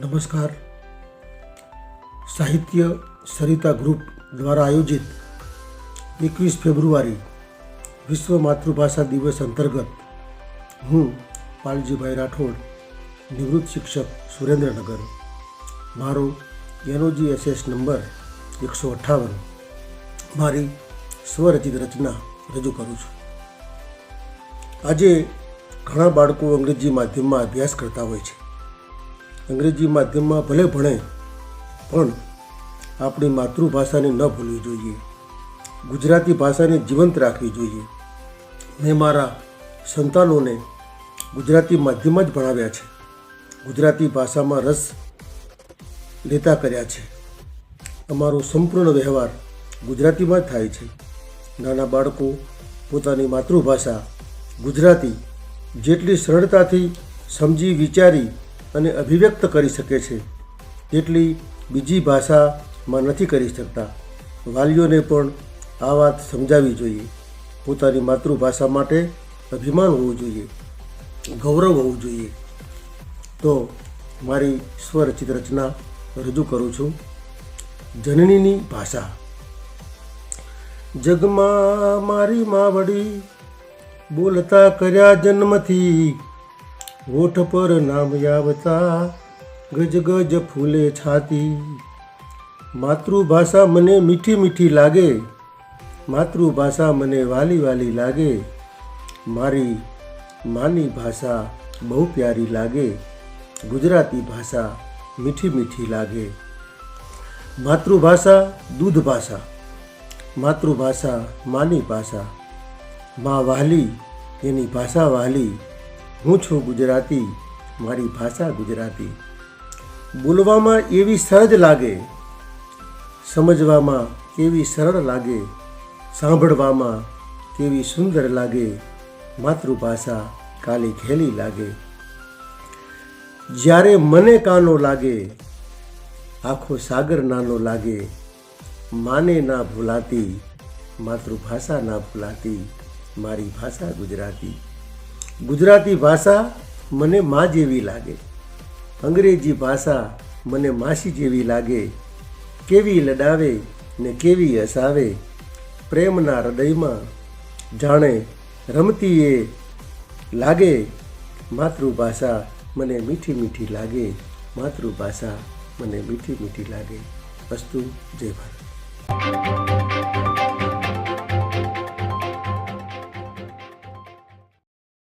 નમસ્કાર. સાહિત્ય સરિતા ગ્રુપ દ્વારા આયોજિત એકવીસ ફેબ્રુઆરી વિશ્વ માતૃભાષા દિવસ અંતર્ગત હું પાલજીભાઈ રાઠોડ, નિવૃત્ત શિક્ષક સુરેન્દ્રનગર. મારો એનઓજી એસએસ નંબર એકસો અઠ્ઠાવન. મારી સ્વરચિત રચના રજૂ કરું છું. આજે ઘણા બાળકો અંગ્રેજી માધ્યમમાં અભ્યાસ કરતા હોય છે. અંગ્રેજી માધ્યમમાં ભલે ભણે, પણ આપણી માતૃભાષાને ન ભૂલવી જોઈએ. ગુજરાતી ભાષાને જીવંત રાખવી જોઈએ. મેં મારા સંતાનોને ગુજરાતી માધ્યમમાં જ ભણાવ્યા છે. ગુજરાતી ભાષામાં રસ લેતા કર્યા છે. અમારો સંપૂર્ણ વ્યવહાર ગુજરાતીમાં જ થાય છે. નાના બાળકો પોતાની માતૃભાષા ગુજરાતી જેટલી સરળતાથી સમજી વિચારી અને અભિવ્યક્ત કરી શકે છે. તેટલી બીજી ભાષામાં નથી કરી શકતા. વાલીઓને પણ આ વાત સમજાવવી જોઈએ. પોતાની માતૃભાષા માટે અભિમાન હોવું જોઈએ. ગૌરવ હોવું જોઈએ. તો મારી સ્વરચિત રચના રજૂ કરું છું. જનનીની ભાષા. જગમાં મારી માવડી બોલતા કર્યા જન્મથી હોઠ પર નામ આવતા ગજ ગજ ફૂલે છાતી માતૃભાષા મને મીઠી મીઠી લાગે માતૃભાષા મને વાલી વાલી લાગે મારી માની ભાષા બહુ પ્યારી લાગે ગુજરાતી ભાષા મીઠી મીઠી લાગે માતૃભાષા દૂધ ભાષા માતૃભાષા માની ભાષા મા વહાલી એની ભાષા વહાલી હું છું ગુજરાતી, મારી ભાષા ગુજરાતી. બોલવામાં એવી સહજ લાગે, સમજવામાં કેવી સરળ લાગે, સાંભળવામાં કેવી સુંદર લાગે, માતૃભાષા કાલી ઘેલી લાગે. જ્યારે મને કાનો લાગે, આખો સાગર નાનો લાગે, માને ના ભૂલાતી, માતૃભાષા ના ભૂલાતી, મારી ભાષા ગુજરાતી. ગુજરાતી ભાષા મને મા જેવી લાગે. અંગ્રેજી ભાષા મને માસી જેવી લાગે. કેવી લડાવે ને કેવી હસાવે. પ્રેમના હૃદયમાં જાણે રમતી એ લાગે. માતૃભાષા મને મીઠી મીઠી લાગે. માતૃભાષા મને મીઠી મીઠી લાગે. અસ્તુ, જય ભારત.